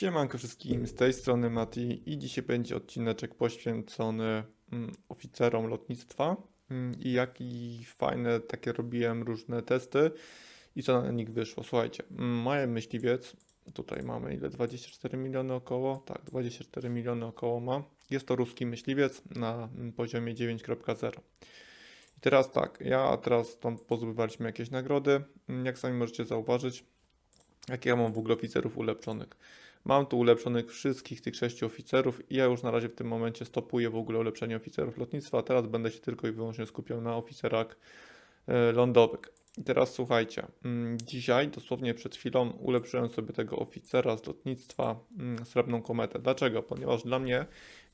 Siemanko wszystkim, z tej strony Mati i dzisiaj będzie odcineczek poświęcony mm, oficerom lotnictwa mm, i jaki fajne takie robiłem różne testy i co na nich wyszło. Słuchajcie, mm, moje myśliwiec, tutaj mamy ile, 24 miliony około, tak, 24 miliony około ma. Jest to ruski myśliwiec na mm, poziomie 9.0. I teraz tak, ja teraz tam pozbywaliśmy jakieś nagrody, Mm, jak sami możecie zauważyć, jakie ja mam w ogóle oficerów ulepszonych. Mam tu ulepszonych wszystkich tych sześciu oficerów i ja już na razie w tym momencie stopuję w ogóle ulepszenie oficerów lotnictwa, teraz będę się tylko i wyłącznie skupiał na oficerach e, lądowych. I teraz słuchajcie, mm, dzisiaj, dosłownie przed chwilą, ulepszyłem sobie tego oficera z lotnictwa mm, srebrną kometę. Dlaczego? Ponieważ dla mnie,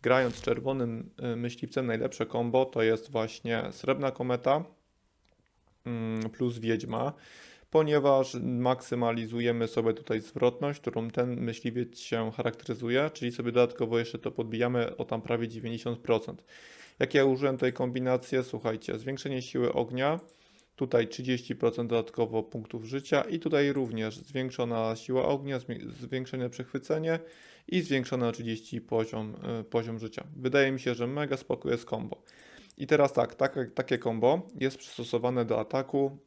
grając czerwonym e, myśliwcem, najlepsze combo to jest właśnie srebrna kometa mm, plus wiedźma ponieważ maksymalizujemy sobie tutaj zwrotność, którą ten myśliwiec się charakteryzuje, czyli sobie dodatkowo jeszcze to podbijamy o tam prawie 90%. Jak ja użyłem tej kombinacji, słuchajcie, zwiększenie siły ognia, tutaj 30% dodatkowo punktów życia i tutaj również zwiększona siła ognia, zwiększone przechwycenie i zwiększone o 30 poziom, y, poziom życia. Wydaje mi się, że mega spoko jest combo. I teraz tak, takie, takie combo jest przystosowane do ataku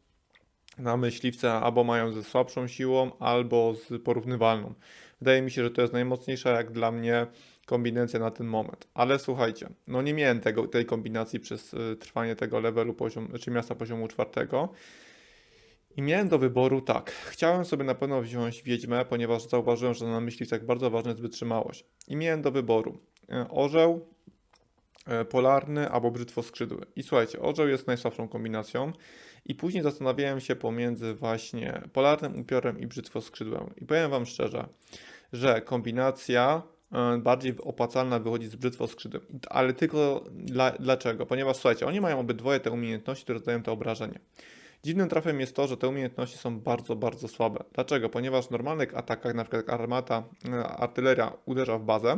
na myśliwce albo mają ze słabszą siłą, albo z porównywalną. Wydaje mi się, że to jest najmocniejsza jak dla mnie kombinacja na ten moment. Ale słuchajcie, no nie miałem tego, tej kombinacji przez y, trwanie tego levelu poziom, czy miasta poziomu czwartego. I miałem do wyboru tak. Chciałem sobie na pewno wziąć wiedźmę, ponieważ zauważyłem, że na myśliwcach bardzo ważna jest wytrzymałość. I miałem do wyboru y, orzeł, y, polarny albo brzytwoskrzydły. I słuchajcie, orzeł jest najsłabszą kombinacją. I później zastanawiałem się pomiędzy właśnie polarnym upiorem i brzytwoskrzydłem. I powiem Wam szczerze, że kombinacja e, bardziej opłacalna wychodzi z brzytwoskrzydłem. Ale tylko dla, dlaczego? Ponieważ słuchajcie, oni mają obydwoje te umiejętności, które zadają to obrażenie. Dziwnym trafem jest to, że te umiejętności są bardzo, bardzo słabe. Dlaczego? Ponieważ w normalnych atakach, jak armata, e, artyleria uderza w bazę,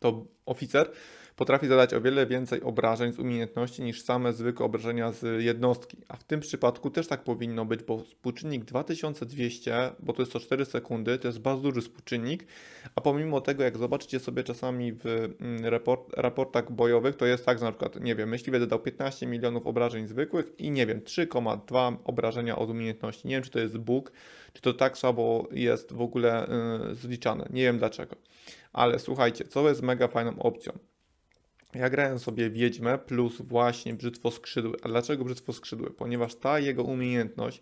to oficer potrafi zadać o wiele więcej obrażeń z umiejętności niż same zwykłe obrażenia z jednostki. A w tym przypadku też tak powinno być, bo współczynnik 2200, bo to jest co 4 sekundy, to jest bardzo duży współczynnik, a pomimo tego, jak zobaczycie sobie czasami w mm, raport, raportach bojowych, to jest tak, że na przykład, nie wiem, myśliwiec dodał 15 milionów obrażeń zwykłych i nie wiem, 3,2 obrażenia od umiejętności. Nie wiem, czy to jest bóg, czy to tak słabo jest w ogóle yy, zliczane. Nie wiem dlaczego. Ale słuchajcie, co jest mega fajną opcją? Ja grałem sobie Wiedźmę plus właśnie Brzytwo Skrzydły. A dlaczego Brzytwo Skrzydły? Ponieważ ta jego umiejętność,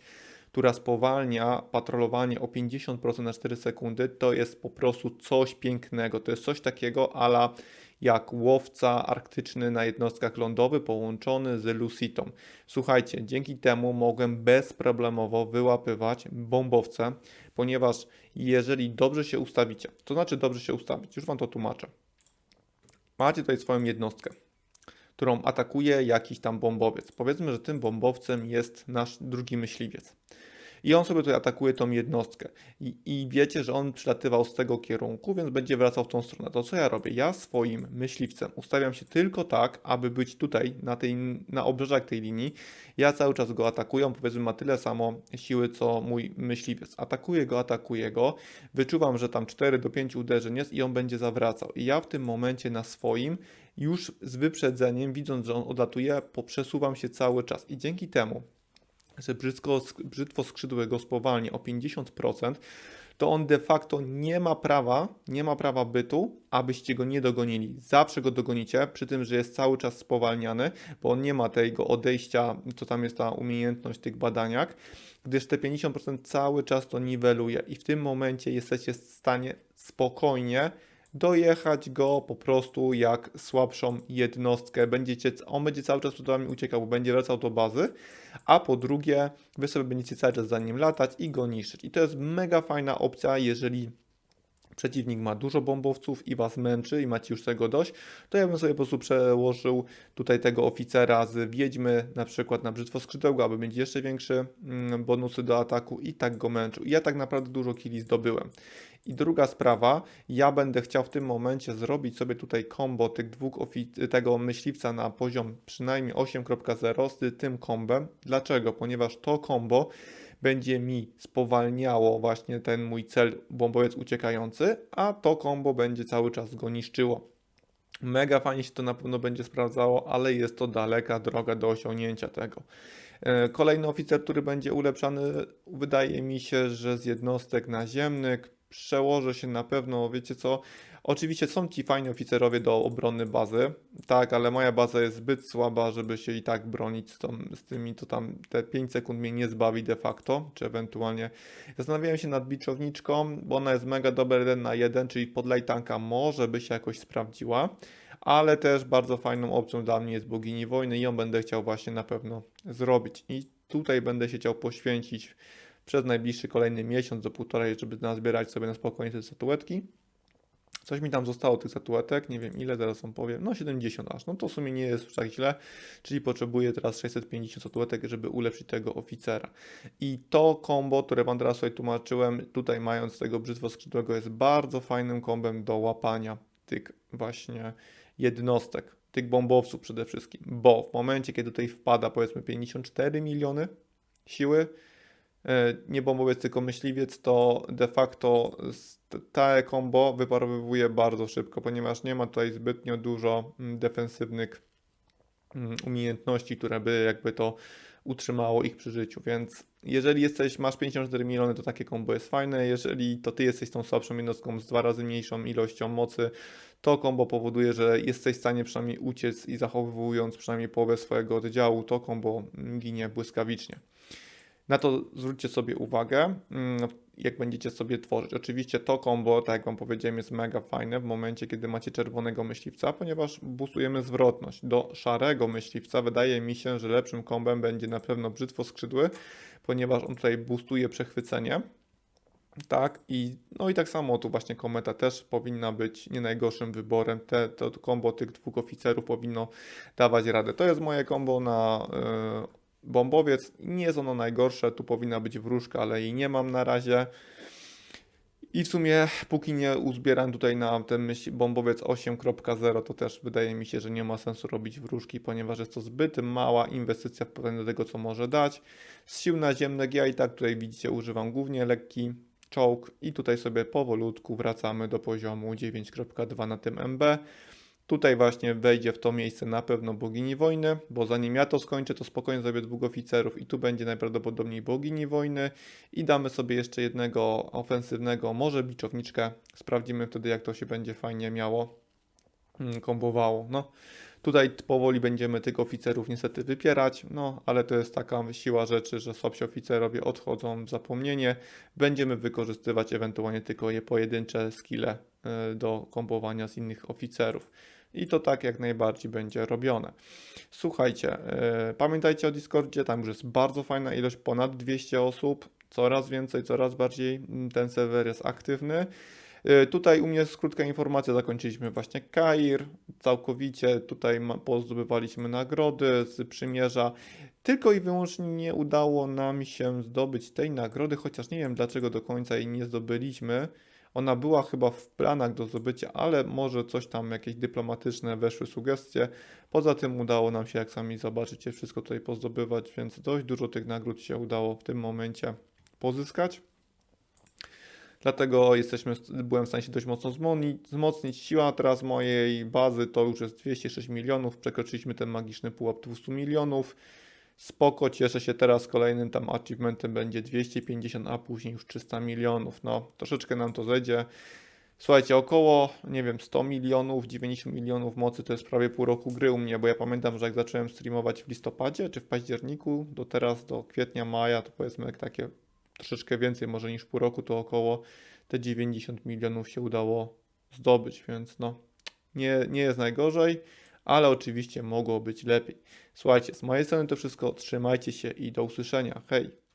która spowalnia patrolowanie o 50% na 4 sekundy, to jest po prostu coś pięknego. To jest coś takiego ala jak łowca arktyczny na jednostkach lądowych połączony z Lucitą. Słuchajcie, dzięki temu mogłem bezproblemowo wyłapywać bombowce, ponieważ jeżeli dobrze się ustawicie, to znaczy dobrze się ustawić, już Wam to tłumaczę. Macie tutaj swoją jednostkę, którą atakuje jakiś tam bombowiec. Powiedzmy, że tym bombowcem jest nasz drugi myśliwiec. I on sobie tutaj atakuje tą jednostkę. I, I wiecie, że on przylatywał z tego kierunku, więc będzie wracał w tą stronę. To co ja robię? Ja swoim myśliwcem ustawiam się tylko tak, aby być tutaj, na, tej, na obrzeżach tej linii. Ja cały czas go atakuję, powiedzmy ma tyle samo siły, co mój myśliwiec. Atakuję go, atakuję go. Wyczuwam, że tam 4 do 5 uderzeń jest i on będzie zawracał. I ja w tym momencie na swoim już z wyprzedzeniem, widząc, że on odlatuje, poprzesuwam się cały czas. I dzięki temu, brzydko, brzydwo skrzydłe go spowalnia o 50%, to on de facto nie ma prawa, nie ma prawa bytu, abyście go nie dogonili. Zawsze go dogonicie, przy tym, że jest cały czas spowalniany, bo on nie ma tego odejścia, co tam jest ta umiejętność tych badaniach, gdyż te 50% cały czas to niweluje i w tym momencie jesteście w stanie spokojnie dojechać go po prostu jak słabszą jednostkę. Będziecie, on będzie cały czas przed wami uciekał, bo będzie wracał do bazy, a po drugie, wy sobie będziecie cały czas za nim latać i go niszczyć. I to jest mega fajna opcja, jeżeli przeciwnik ma dużo bombowców i was męczy i macie już tego dość, to ja bym sobie po prostu przełożył tutaj tego oficera z Wiedźmy na przykład na Brzytwo Skrzydełko, aby mieć jeszcze większe mm, bonusy do ataku i tak go męczył. I ja tak naprawdę dużo killi zdobyłem. I druga sprawa, ja będę chciał w tym momencie zrobić sobie tutaj combo tych dwóch tego myśliwca na poziom przynajmniej 8.0 z tym kombem. Dlaczego? Ponieważ to combo będzie mi spowalniało właśnie ten mój cel bombowiec uciekający, a to combo będzie cały czas go niszczyło. Mega fajnie się to na pewno będzie sprawdzało, ale jest to daleka droga do osiągnięcia tego. E, Kolejny oficer, który będzie ulepszany, wydaje mi się, że z jednostek naziemnych przełoży się na pewno, wiecie co? Oczywiście są ci fajni oficerowie do obrony bazy, tak, ale moja baza jest zbyt słaba, żeby się i tak bronić z, tą, z tymi, to tam te 5 sekund mnie nie zbawi de facto, czy ewentualnie zastanawiałem się nad biczowniczką, bo ona jest mega dobra 1 na 1, czyli podlej tanka może by się jakoś sprawdziła, ale też bardzo fajną opcją dla mnie jest bogini wojny i ją będę chciał właśnie na pewno zrobić i tutaj będę się chciał poświęcić przez najbliższy kolejny miesiąc do półtorej, żeby nazbierać sobie na spokojnie te statuetki. Coś mi tam zostało tych statuetek, nie wiem ile, zaraz wam powiem, no 70 aż, no to w sumie nie jest tak źle, czyli potrzebuję teraz 650 statuetek, żeby ulepszyć tego oficera. I to combo, które wam teraz sobie tłumaczyłem, tutaj mając tego brzytwo skrzydłego jest bardzo fajnym kombem do łapania tych właśnie jednostek, tych bombowców przede wszystkim, bo w momencie, kiedy tutaj wpada powiedzmy 54 miliony siły, nie bombowiec, tylko myśliwiec, to de facto te combo wyparowywuje bardzo szybko, ponieważ nie ma tutaj zbytnio dużo mm, defensywnych mm, umiejętności, które by jakby to utrzymało ich przy życiu, więc jeżeli jesteś, masz 54 miliony, to takie combo jest fajne, jeżeli to ty jesteś tą słabszą jednostką z dwa razy mniejszą ilością mocy, to combo powoduje, że jesteś w stanie przynajmniej uciec i zachowując przynajmniej połowę swojego oddziału, to combo mm, ginie błyskawicznie. Na to zwróćcie sobie uwagę, mm, jak będziecie sobie tworzyć. Oczywiście to combo, tak jak Wam powiedziałem, jest mega fajne w momencie, kiedy macie czerwonego myśliwca, ponieważ boostujemy zwrotność. Do szarego myśliwca wydaje mi się, że lepszym kombem będzie na pewno brzytwo skrzydły, ponieważ on tutaj boostuje przechwycenie. Tak, i no i tak samo tu właśnie kometa też powinna być nie najgorszym wyborem. Te, to kombo tych dwóch oficerów powinno dawać radę. To jest moje kombo na y, bombowiec. Nie jest ono najgorsze, tu powinna być wróżka, ale jej nie mam na razie. I w sumie, póki nie uzbieram tutaj na ten myśl bombowiec 8.0, to też wydaje mi się, że nie ma sensu robić wróżki, ponieważ jest to zbyt mała inwestycja w porównaniu do tego, co może dać. Z sił naziemnych ja i tak tutaj widzicie, używam głównie lekki czołg i tutaj sobie powolutku wracamy do poziomu 9.2 na tym MB. Tutaj właśnie wejdzie w to miejsce na pewno bogini wojny, bo zanim ja to skończę, to spokojnie zrobię dwóch oficerów i tu będzie najprawdopodobniej bogini wojny i damy sobie jeszcze jednego ofensywnego, może biczowniczkę. Sprawdzimy wtedy jak to się będzie fajnie miało, mm, kombowało. No, tutaj powoli będziemy tych oficerów niestety wypierać, no ale to jest taka siła rzeczy, że słabsi oficerowie odchodzą w zapomnienie. Będziemy wykorzystywać ewentualnie tylko je pojedyncze skille y, do kombowania z innych oficerów. I to tak jak najbardziej będzie robione. Słuchajcie, yy, pamiętajcie o Discordzie, tam już jest bardzo fajna ilość, ponad 200 osób, coraz więcej, coraz bardziej mm, ten serwer jest aktywny. Yy, Tutaj u mnie jest krótka informacja, zakończyliśmy właśnie Kair, całkowicie tutaj pozdobywaliśmy nagrody z przymierza. Tylko i wyłącznie nie udało nam się zdobyć tej nagrody, chociaż nie wiem dlaczego do końca jej nie zdobyliśmy. Ona była chyba w planach do zdobycia, ale może coś tam, jakieś dyplomatyczne weszły sugestie. Poza tym udało nam się, jak sami zobaczycie, wszystko tutaj pozdobywać, więc dość dużo tych nagród się udało w tym momencie pozyskać. Dlatego jesteśmy, byłem w stanie się dość mocno wzmocnić. Siła teraz mojej bazy to już jest 206 milionów. Przekroczyliśmy ten magiczny pułap 200 milionów. Spoko, cieszę się teraz kolejnym tam achievementem będzie 250, a później już 300 milionów. No, troszeczkę nam to zejdzie. Słuchajcie, około, nie wiem, 100 milionów, 90 milionów mocy to jest prawie pół roku gry u mnie, bo ja pamiętam, że jak zacząłem streamować w listopadzie czy w październiku, do teraz, do kwietnia, maja, to powiedzmy jak takie troszeczkę więcej może niż pół roku, to około te 90 milionów się udało zdobyć, więc no, nie, nie jest najgorzej, ale oczywiście mogło być lepiej. Słuchajcie, z mojej strony to wszystko, trzymajcie się i do usłyszenia. Hej!